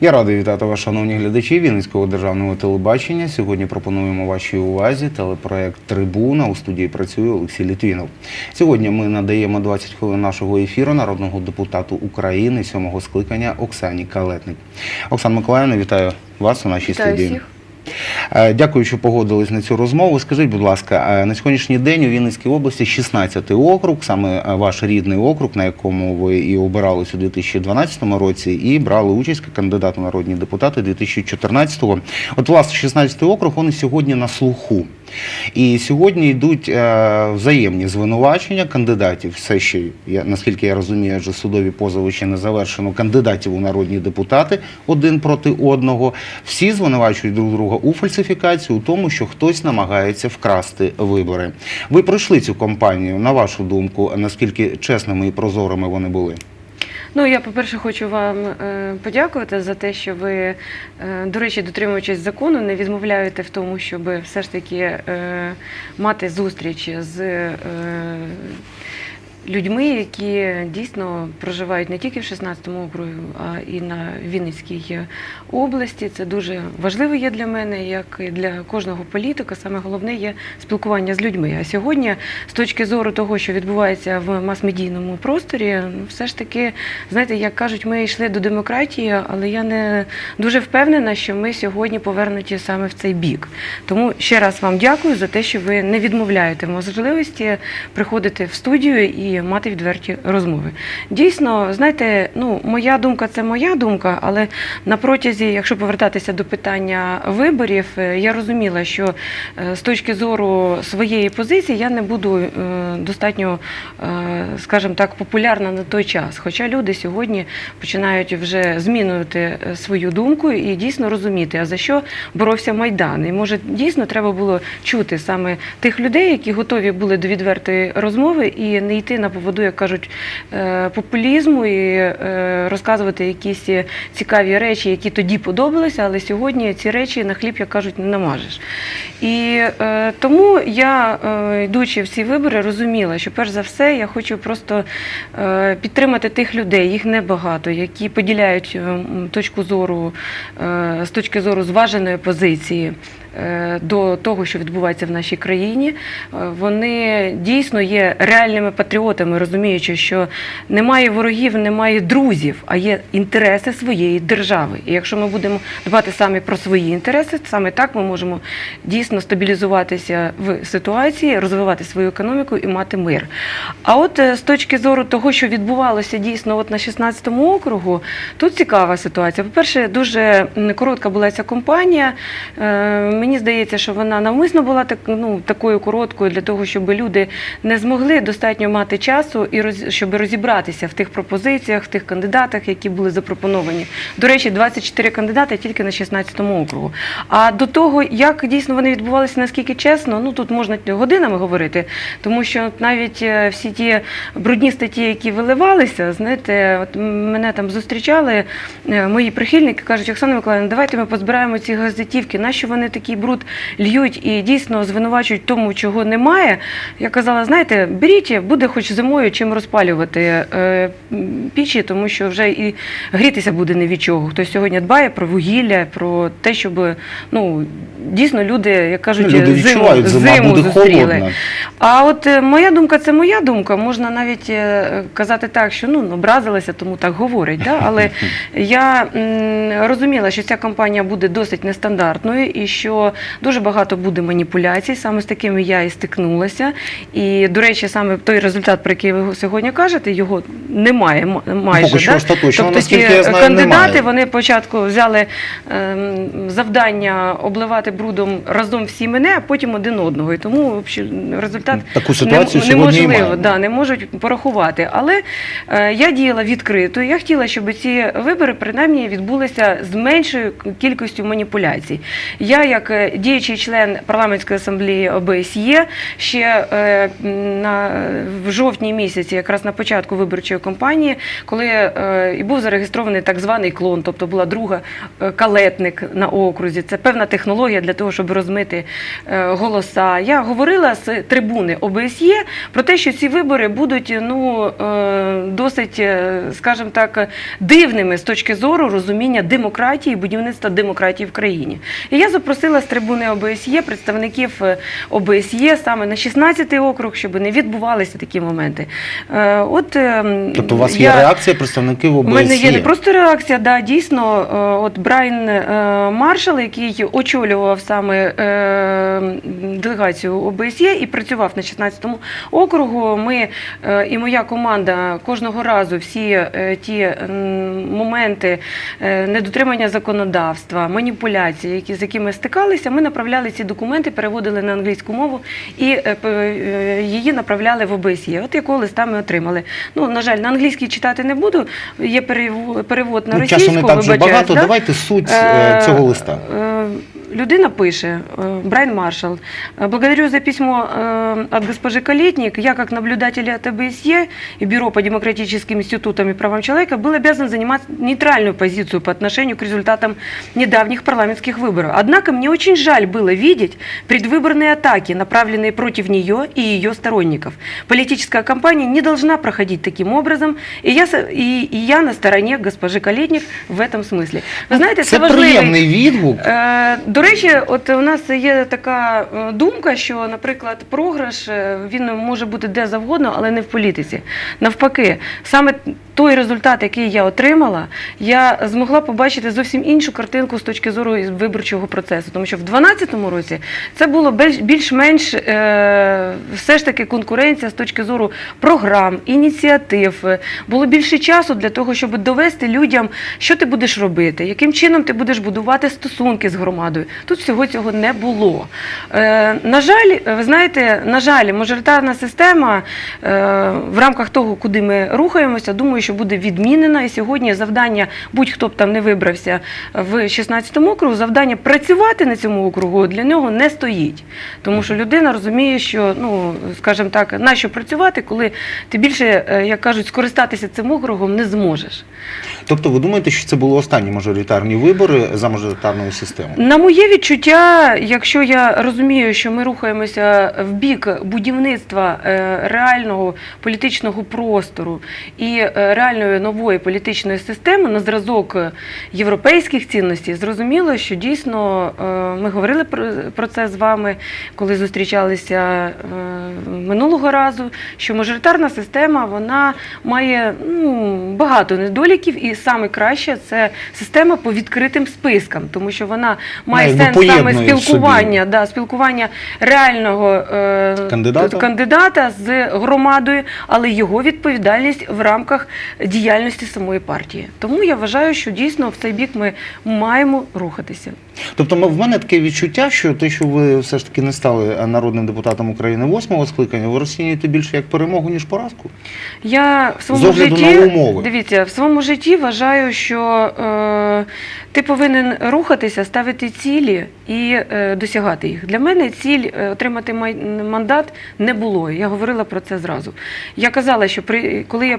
Я радий вітати вас, шановні глядачі Вінницького державного телебачення. Сьогодні пропонуємо вашій увазі телепроект Трибуна. У студії працює Олексій Літвінов. Сьогодні ми надаємо 20 хвилин нашого ефіру народного депутату України сьомого скликання Оксані Калетник. Оксана Миколаївна, вітаю вас у нашій Вітаю студії. всіх. Е, Дякую, що погодились на цю розмову. Скажіть, будь ласка, е, на сьогоднішній день у Вінницькій області 16-й округ, саме е, ваш рідний округ, на якому ви і обирались у 2012 році, і брали участь як кандидат у народні депутати 2014-го. От, власне, 16-й округ, вони сьогодні на слуху. І сьогодні йдуть е, взаємні звинувачення кандидатів. Все ще, я, наскільки я розумію, вже судові позови ще не завершено. Кандидатів у народні депутати один проти одного. Всі звинувачують друг друга у фальсифікації, у тому, що хтось намагається вкрасти вибори. Ви пройшли цю кампанію, на вашу думку, наскільки чесними і прозорими вони були? Ну, я, по-перше, хочу вам е, подякувати за те, що ви, е, до речі, дотримуючись закону, не відмовляєте в тому, щоб все ж таки е, мати зустріч з людьми, які дійсно проживають не тільки в 16-му округу, а і на Вінницькій області. Це дуже важливо є для мене, як і для кожного політика. Саме головне є спілкування з людьми. А сьогодні, з точки зору того, що відбувається в мас-медійному просторі, ну, все ж таки, знаєте, як кажуть, ми йшли до демократії, але я не дуже впевнена, що ми сьогодні повернуті саме в цей бік. Тому ще раз вам дякую за те, що ви не відмовляєте можливості приходити в студію і мати відверті розмови. Дійсно, знаєте, ну моя думка це моя думка, але на протязі, якщо повертатися до питання виборів, е, я розуміла, що е, з точки зору своєї позиції я не буду е, достатньо, скажімо так, популярна на той час. Хоча люди сьогодні починають вже змінювати свою думку і дійсно розуміти, а за що боровся майдан. І може дійсно треба було чути саме тих людей, які готові були до відвертої розмови і не йти на поводу, як кажуть, е, популізму і е, розказувати якісь цікаві речі, які тоді подобалися, але сьогодні ці речі на хліб, як кажуть, не намажеш. І е, тому я, йдучи в ці вибори, розуміла, що перш за все я хочу просто підтримати тих людей, їх небагато, які поділяють точку зору з точки зору зваженої позиції. До того, що відбувається в нашій країні, вони дійсно є реальними патріотами, розуміючи, що немає ворогів, немає друзів, а є інтереси своєї держави. І якщо ми будемо дбати саме про свої інтереси, саме так ми можемо дійсно стабілізуватися в ситуації, розвивати свою економіку і мати мир. А от е, з точки зору того, що відбувалося дійсно от на 16-му округу, тут цікава ситуація. По-перше, дуже коротка була ця компанія. Е, Мені здається, що вона навмисно була так, ну, такою короткою для того, щоб люди не змогли достатньо мати часу і роз, щоб розібратися в тих пропозиціях, в тих кандидатах, які були запропоновані. До речі, 24 кандидати тільки на 16-му округу. А до того, як дійсно вони відбувалися, наскільки чесно, ну тут можна годинами говорити, тому що навіть е, всі ті брудні статті, які виливалися, знаєте, от мене там зустрічали е, мої прихильники, кажуть, Оксана Миколаївна, давайте ми позбираємо ці газетівки, нащо вони такий бруд льють і дійсно звинувачують тому, чого немає. Я казала, знаєте, беріть, буде хоч зимою чим розпалювати е, пічі, тому що вже і грітися буде не від чого. Хтось сьогодні дбає про вугілля, про те, щоб ну дійсно люди, як кажуть, Ну, люди зиму, зима буде зустріли. холодна. А от е, моя думка це моя думка. Можна навіть е, казати так, що ну образилася, тому так говорять. Да? Але я м, розуміла, що ця кампанія буде досить нестандартною і що дуже багато буде маніпуляцій. Саме з такими я і стикнулася. І, до речі, саме той результат, про який ви сьогодні кажете, його немає майже. Поки що да? остаточно, тобто ті я знаю, кандидати немає. вони спочатку взяли ем, завдання обливати брудом разом всі мене, а потім один одного. І тому результат Таку ситуацію не, неможливо, да, не можуть порахувати. Але е, я діяла відкрито. Я хотіла, щоб ці вибори принаймні відбулися з меншою кількістю маніпуляцій. Я, як е, діючий член парламентської асамблеї ОБСЄ, ще е, на в жовтні жовтні місяці, якраз на початку виборчої кампанії, коли е, і був зареєстрований так званий клон, тобто була друга е, калетник на окрузі. Це певна технологія для того, щоб розмити е, голоса. Я говорила з трибуни ОБСЄ про те, що ці вибори будуть ну досить, скажімо так, дивними з точки зору розуміння демократії, будівництва демократії в країні. І я запросила з трибуни ОБСЄ представників ОБСЄ саме на 16-й округ, щоб не відбувалися такі моменти. Е, От е, Тобто у вас є реакція представників у ОБСЄ? мене є не просто реакція, да, дійсно, е, от Брайан е, Маршал, який очолював саме делегацію ОБСЄ і працював на 16-му округу. Ми і моя команда кожного разу всі ті моменти недотримання законодавства, маніпуляції, які з якими стикалися, ми направляли ці документи, переводили на англійську мову і її направляли в ОБСЄ. От якого листа ми отримали. Ну, на жаль, на англійській читати не буду. Є перев- перевод на Ну, російську. часу не так вже вибачаюсь, багато. да? Давайте суть е, Е, цього листа. э, Людина пише, Брайан Маршал, «Э, благодарю за письмо от госпожи Калетник. Я, как наблюдатель от ОБСЕ и Бюро по демократическим институтам и правам человека, был обязан занимать нейтральную позицию по отношению к результатам недавних парламентских выборов. Однако мне очень жаль было видеть предвыборные атаки, направленные против нее и ее сторонников. Политическая кампания не должна проходить таким образом, и я, и, и я на стороне госпожи Калетник в этом смысле. Вы знаете, Це важливий- приємний відгук. Е, До речі, от у нас є така е, думка, що, наприклад, програш е, він може бути де завгодно, але не в політиці. Навпаки, саме той результат, який я отримала, я змогла побачити зовсім іншу картинку з точки зору виборчого процесу. Тому що в 2012 році це було більш- більш-менш е, все ж таки конкуренція з точки зору програм, ініціатив. Було більше часу для того, щоб довести людям, що ти будеш робити, яким чином ти будеш будувати стосунки з громадою. Тут всього цього не було. Е, на жаль, ви знаєте, на жаль, мажоритарна система е, в рамках того, куди ми рухаємося, думаю, що буде відмінена. І сьогодні завдання, будь-хто б там не вибрався в 16 округу, завдання працювати на цьому округу для нього не стоїть. Тому що людина розуміє, що, ну, скажімо так, нащо працювати, коли ти більше, е, як кажуть, скористатися цим округом не зможеш. Тобто ви думаєте, що це були останні мажоритарні вибори за мажоритарною системою? На моє відчуття, якщо я розумію, що ми рухаємося в бік будівництва е, реального політичного простору і е, реальної нової політичної системи на зразок європейських цінностей, зрозуміло, що дійсно е, ми говорили про, це з вами, коли зустрічалися минулого разу, що мажоритарна система вона має ну, багато недоліків, і саме краще це система по відкритим спискам, тому що вона має Ну, сенс саме спілкування, да, спілкування реального е, Кандидата? кандидата з громадою, але його відповідальність в рамках діяльності самої партії. Тому я вважаю, що дійсно в цей бік ми маємо рухатися. Тобто в мене таке відчуття, що те, що ви все ж таки не стали е, народним депутатом України восьмого скликання, ви розцінюєте більше як перемогу, ніж поразку? Я в своєму житті дивіться, в своєму житті вважаю, що е, ти повинен рухатися, ставити цілі і е, досягати їх. Для мене ціль е, отримати мандат не було. Я говорила про це зразу. Я казала, що при коли я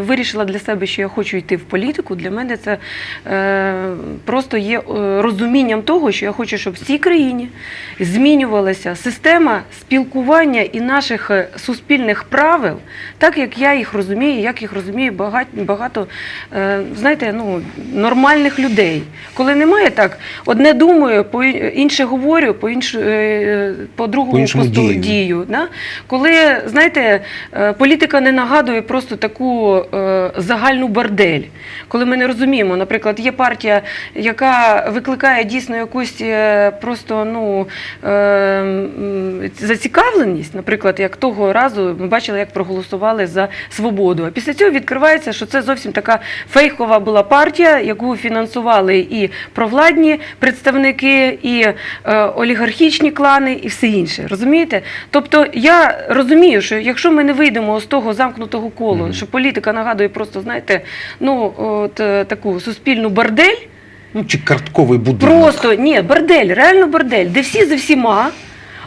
вирішила для себе, що я хочу йти в політику, для мене це е, просто є е, розумінням того, що я хочу, щоб в цій країні змінювалася система спілкування і наших е, суспільних правил, так як я їх розумію, як їх розуміє багато, багато е, знаєте, ну, нормальних людей. Коли немає так, одне думаю, по інше говорю, по іншу, е, по другому По-іншому посту дію. дію. Да? Коли, знаєте, політика не нагадує просто таку загальну бордель. Коли ми не розуміємо, наприклад, є партія, яка викликає дійсно якусь е, просто ну, е, зацікавленість, наприклад, як того разу ми бачили, як проголосували за свободу. А після цього відкривається, що це зовсім така фейкова була партія, яку фінансували і провладні представники, і е, олігархічні клани, і все інше. Розумієте? Тобто я розумію, що якщо ми не вийдемо з того замкнутого колу, Мгм. що політика нагадує просто, знаєте, ну от таку суспільну бордель. Ну чи картковий будинок? Просто ні, бордель, реально бордель, де всі за всіма.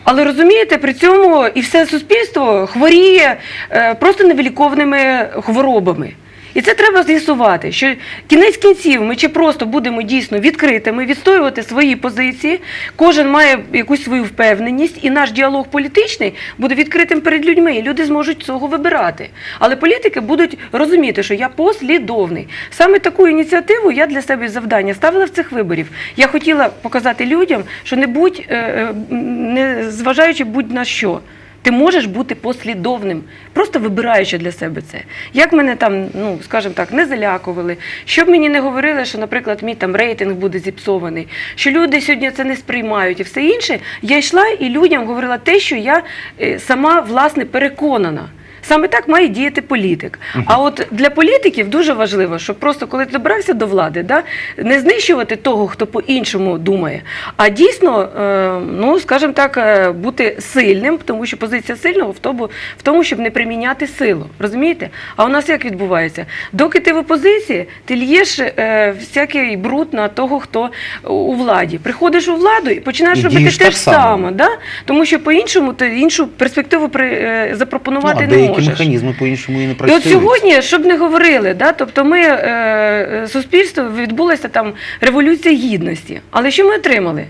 Але розумієте, при цьому і все суспільство хворіє е, просто невиліковними хворобами. І це треба з'ясувати, що кінець кінців ми чи просто будемо дійсно відкритими, відстоювати свої позиції, кожен має якусь свою впевненість, і наш діалог політичний буде відкритим перед людьми, і люди зможуть цього вибирати. Але політики будуть розуміти, що я послідовний. Саме таку ініціативу я для себе завдання ставила в цих виборів. Я хотіла показати людям, що не будь е, е, не зважаючи будь на що. Ти можеш бути послідовним, просто вибираючи для себе це. Як мене там, ну скажімо так, не залякували, щоб мені не говорили, що, наприклад, мій там рейтинг буде зіпсований, що люди сьогодні це не сприймають і все інше. Я йшла і людям говорила те, що я е, сама власне переконана. Саме так має діяти політик. А от для політиків дуже важливо, щоб просто коли ти добрався до влади, да, не знищувати того, хто по-іншому думає, а дійсно, е, ну скажімо так, е, бути сильним, тому що позиція сильного в тому, в тому, щоб не приміняти силу. Розумієте? А у нас як відбувається? Доки ти в опозиції, ти л'єш е, всякий бруд на того, хто у владі. Приходиш у владу і починаєш І робити те ж саме, да? тому що по-іншому ти іншу перспективу при, е, запропонувати ну, а не деякі механізми по-іншому і не І от сьогодні, щоб не говорили, да, тобто ми е, суспільство відбулася там революція гідності. Але що ми отримали?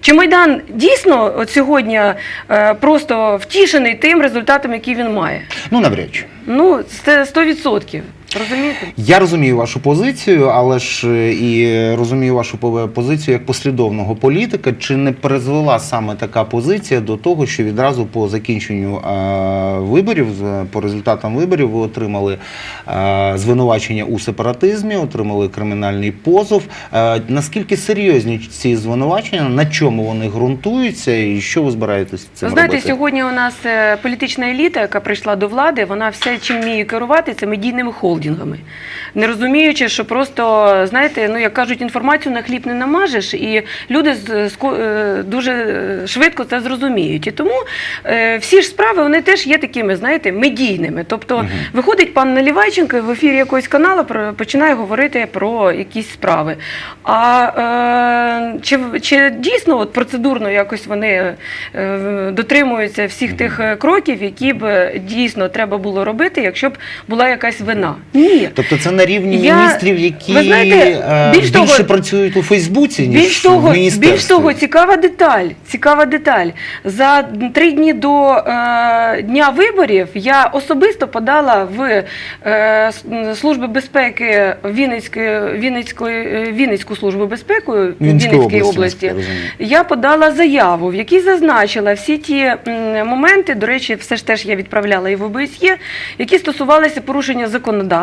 Чи Майдан дійсно от сьогодні е, просто втішений тим результатом, який він має? Ну, навряд чи. Ну, це 100%. Розумієте? Я розумію вашу позицію, але ж е, і розумію вашу позицію як послідовного політика. Чи не призвела саме така позиція до того, що відразу по закінченню е, виборів, по результатам виборів, ви отримали е, звинувачення у сепаратизмі, отримали кримінальний позов? Наскільки серйозні ці звинувачення? На чому вони ґрунтуються, і що ви збираєтесь цим знаєте, робити? сьогодні у нас політична еліта, яка прийшла до влади, вона все чим вміє керувати, це медійними холдингами. Не розуміючи, що просто, знаєте, ну як кажуть, інформацію на хліб не намажеш, і люди е, дуже швидко це зрозуміють. І тому е, всі ж справи вони теж є такими, знаєте, медійними. Тобто Мгм. виходить пан Наливайченко в ефірі якогось каналу починає говорити про якісь справи. А е, чи, чи дійсно от процедурно якось вони е, дотримуються всіх тих е, кроків, які б дійсно треба було робити, якщо б була якась вина? Ні. Тобто це на рівні Я- міністрів, які ви знаєте, е, більш більше того- працюють у Фейсбуці, ніж Більш в того, міністерстві. більш того, цікава деталь. Цікава деталь. За три дні до е, дня виборів я особисто подала в е, служби безпеки Вінницької Вінницької е, Вінницьку службу безпеки Вінницької області, області. я подала заяву, в якій зазначила всі ті моменти. До речі, все ж теж я відправляла і в ОБСЄ, які стосувалися порушення законодавства,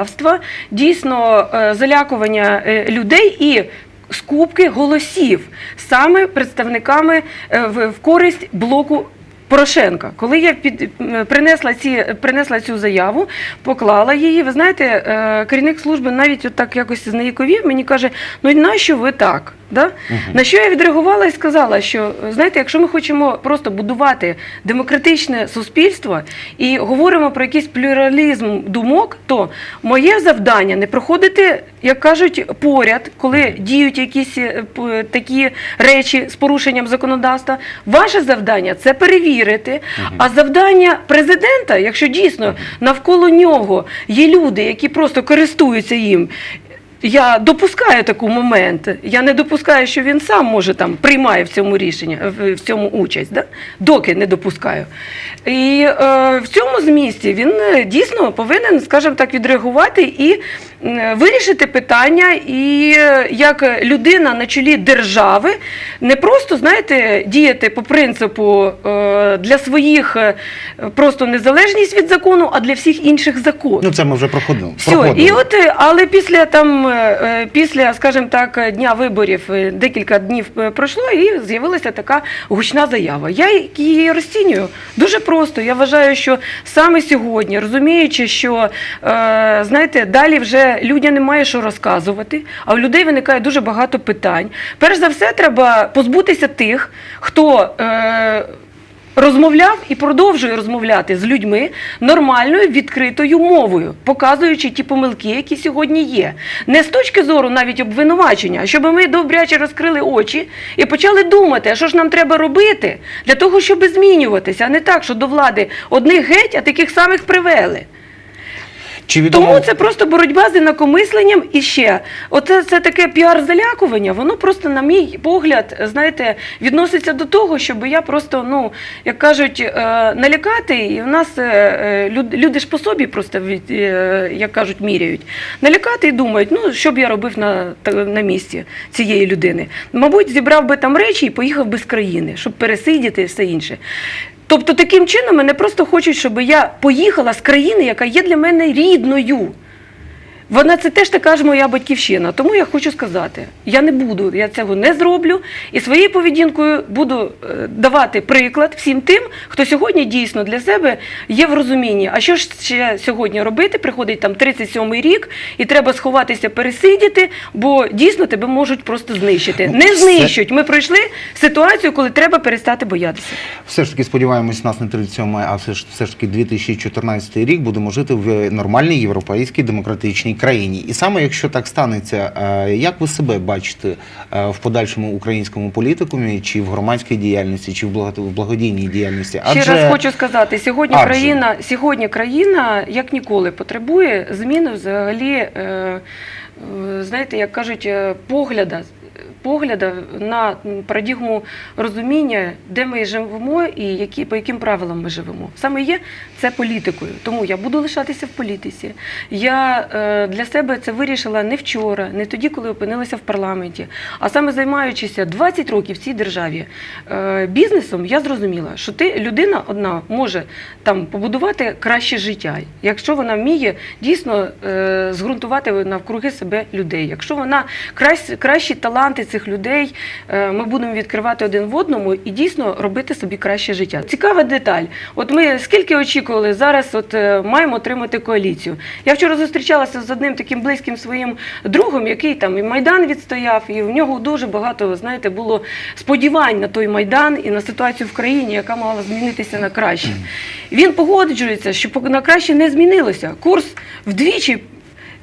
дійсно е, залякування е, людей і. Скупки голосів саме представниками е, в користь блоку Порошенка. Коли я під, принесла, ці, принесла цю заяву, поклала її, ви знаєте, е, керівник служби навіть отак якось знеяковів, мені каже, ну нащо ви так? Да? На що я відреагувала і сказала, що знаєте, якщо ми хочемо просто будувати демократичне суспільство і говоримо про якийсь плюралізм думок, то моє завдання не проходити, як кажуть, поряд, коли діють якісь е, такі речі з порушенням законодавства. Ваше завдання це перевірити. А завдання президента, якщо дійсно навколо нього є люди, які просто користуються їм. Я допускаю таку момент. Я не допускаю, що він сам може там приймає в цьому рішення, в, цьому участь, да? доки не допускаю. І е, в цьому змісті він е, дійсно повинен, скажімо так, відреагувати і вирішити питання, і е, як людина на чолі держави не просто, знаєте, діяти по принципу е, для своїх е, просто незалежність від закону, а для всіх інших закон. Ну це ми вже проходили. Все, проходили. і от, але після там, е, е, після, скажімо так, дня виборів е, декілька днів пройшло, і з'явилася така гучна заява. Я її розцінюю дуже просто. Я вважаю, що саме сьогодні, розуміючи, що знаєте, далі вже людям немає що розказувати, а у людей виникає дуже багато питань. Перш за все, треба позбутися тих, хто. Розмовляв і продовжує розмовляти з людьми нормальною відкритою мовою, показуючи ті помилки, які сьогодні є. Не з точки зору навіть обвинувачення, щоб ми добряче розкрили очі і почали думати, а що ж нам треба робити для того, щоб змінюватися, а не так, що до влади одних геть, а таких самих привели. Чи відомо Тому це просто боротьба з інакомисленням і ще. Оце це таке піар-залякування, воно просто, на мій погляд, знаєте, відноситься до того, щоб я просто, ну, як кажуть, е, налякати, і в нас е, е, люд- люди ж по собі просто, як кажуть, міряють. Налякати і думають, ну, що б я робив на, на місці цієї людини. Мабуть, зібрав би там речі і поїхав би з країни, щоб пересидіти і все інше. Тобто таким чином мене просто хочуть, щоб я поїхала з країни, яка є для мене рідною. Вона це теж така ж моя батьківщина. Тому я хочу сказати, я не буду, я цього не зроблю. І своєю поведінкою буду е, давати приклад всім тим, хто сьогодні дійсно для себе є в розумінні. А що ж ще сьогодні робити? Приходить там 37-й рік, і треба сховатися, пересидіти, бо дійсно тебе можуть просто знищити. Ну, Не знищують. Ми пройшли ситуацію, коли треба перестати боятися. все ж таки сподіваємось, нас не 37, а все ж все ж таки 2014 рік будемо жити в нормальній європейській демократичній країні. І саме якщо так станеться, е, як ви себе бачите е, в подальшому українському політикумі, чи в громадській діяльності, чи в благо- в благодійній діяльності? Ще раз хочу сказати, сьогодні Адже. країна, сьогодні країна як ніколи потребує зміни взагалі, е, знаєте, як кажуть, погляда. Погляда на парадігму розуміння, де ми живемо і які, по яким правилам ми живемо. Саме є це політикою. Тому я буду лишатися в політиці. Я е, для себе це вирішила не вчора, не тоді, коли опинилася в парламенті, а саме займаючися 20 років в цій державі е, бізнесом, я зрозуміла, що ти людина одна може там побудувати краще життя, якщо вона вміє дійсно е, зґрунтувати навкруги себе людей. Якщо вона кращі, кращі таланти цих людей, е, ми будемо відкривати один в одному і дійсно робити собі краще життя. Цікава деталь. От ми скільки очікували зараз, от е, маємо отримати коаліцію. Я вчора зустрічалася з одним таким близьким своїм другом, який там і майдан відстояв, і в нього дуже багато, знаєте, було сподівань на той майдан і на ситуацію в країні, яка мала змінитися на краще. Він погоджується, що на краще не змінилося. Курс вдвічі.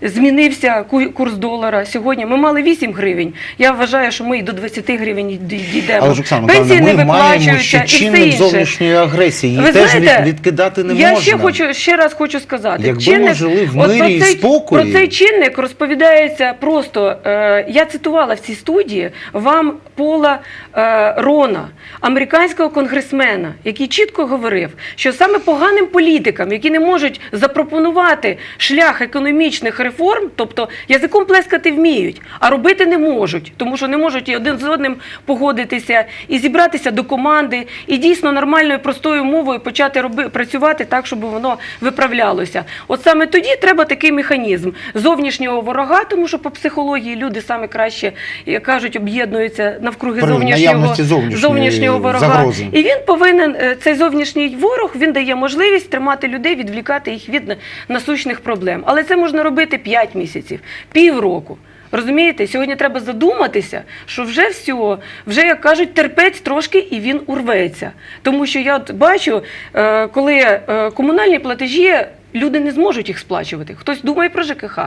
Змінився ку- курс долара. Сьогодні ми мали 8 гривень. Я вважаю, що ми і до 20 гривень дійдемо. Але ж Оксана Пенсії не ми маємо виплачуються ще і чинник зовнішньої агресії. Її Ви теж знаєте, відкидати не я можна. ще хочу ще раз хочу сказати. Якби ми жили в мирі і спокої. Про цей чинник розповідається просто. Е, я цитувала в цій студії вам Пола е, Рона, американського конгресмена, який чітко говорив, що саме поганим політикам, які не можуть запропонувати шлях економічних реформ, тобто язиком плескати вміють, а робити не можуть, тому що не можуть і один з одним погодитися і зібратися до команди, і дійсно нормальною простою мовою почати роби, працювати так, щоб воно виправлялося. От саме тоді треба такий механізм зовнішнього ворога, тому що по психології люди саме краще, як кажуть, об'єднуються навкруги При зовнішнього, зовнішнього ворога. загрози. І він повинен е, цей зовнішній ворог він дає можливість тримати людей, відвлікати їх від насущних проблем. Але це можна робити 5 місяців, півроку. Розумієте, сьогодні треба задуматися, що вже все, вже як кажуть, терпець трошки і він урветься. Тому що я от бачу, е, коли е, комунальні платежі люди не зможуть їх сплачувати. Хтось думає про ЖКХ.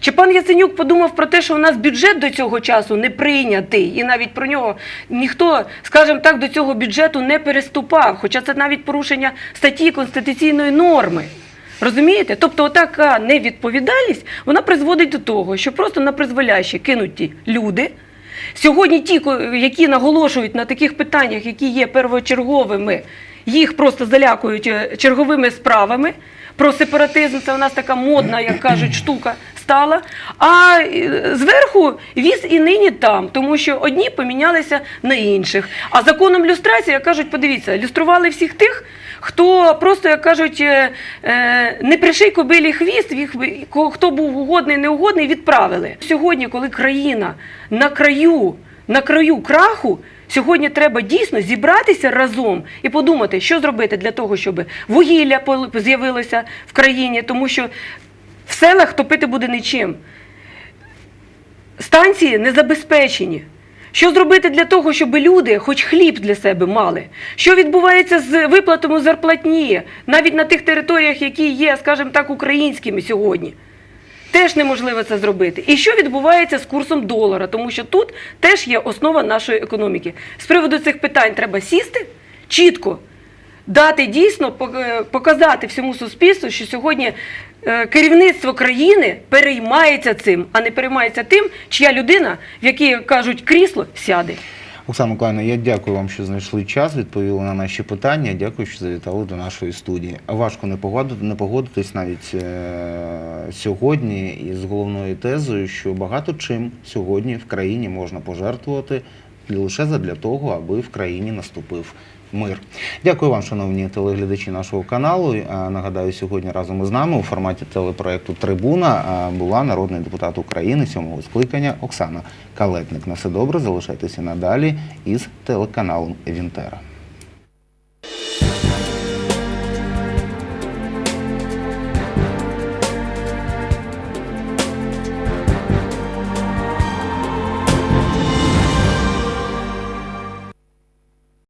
Чи пан Яценюк подумав про те, що у нас бюджет до цього часу не прийнятий, і навіть про нього ніхто, скажімо так, до цього бюджету не переступав, хоча це навіть порушення статті конституційної норми. Розумієте? Тобто, така невідповідальність вона призводить до того, що просто на призволяще кинуті люди. Сьогодні ті, які наголошують на таких питаннях, які є первочерговими, їх просто залякують е, черговими справами. Про сепаратизм це у нас така модна, як кажуть, штука стала. А е, зверху віз і нині там, тому що одні помінялися на інших. А законом люстрації, як кажуть, подивіться, люстрували всіх тих, хто просто, як кажуть, е, е, не приший кобилі хвіст, хто був угодний, неугодний, відправили. Сьогодні, коли країна на краю, на краю краху, Сьогодні треба дійсно зібратися разом і подумати, що зробити для того, щоб вугілля з'явилося в країні, тому що в селах топити буде нічим. Станції не забезпечені. Що зробити для того, щоб люди хоч хліб для себе мали? Що відбувається з виплатами зарплатні, навіть на тих територіях, які є, скажімо так, українськими сьогодні? Теж неможливо це зробити. І що відбувається з курсом долара? Тому що тут теж є основа нашої економіки. З приводу цих питань треба сісти чітко, дати дійсно е, показати всьому суспільству, що сьогодні керівництво країни переймається цим, а не переймається тим, чия людина, в якій кажуть крісло, сяде. Оксана Миколаївна, я дякую вам, що знайшли час, відповіли на наші питання. Дякую, що завітали до нашої студії. Важко не погодити, не погодитись навіть е- сьогодні із головною тезою, що багато чим сьогодні в країні можна пожертвувати лише задля того, аби в країні наступив мир. Дякую вам, шановні телеглядачі нашого каналу. Нагадаю, сьогодні разом із нами у форматі телепроекту Трибуна була народний депутат України сьомого скликання Оксана Калетник. На все добре, залишайтеся надалі із телеканалом Вінтера.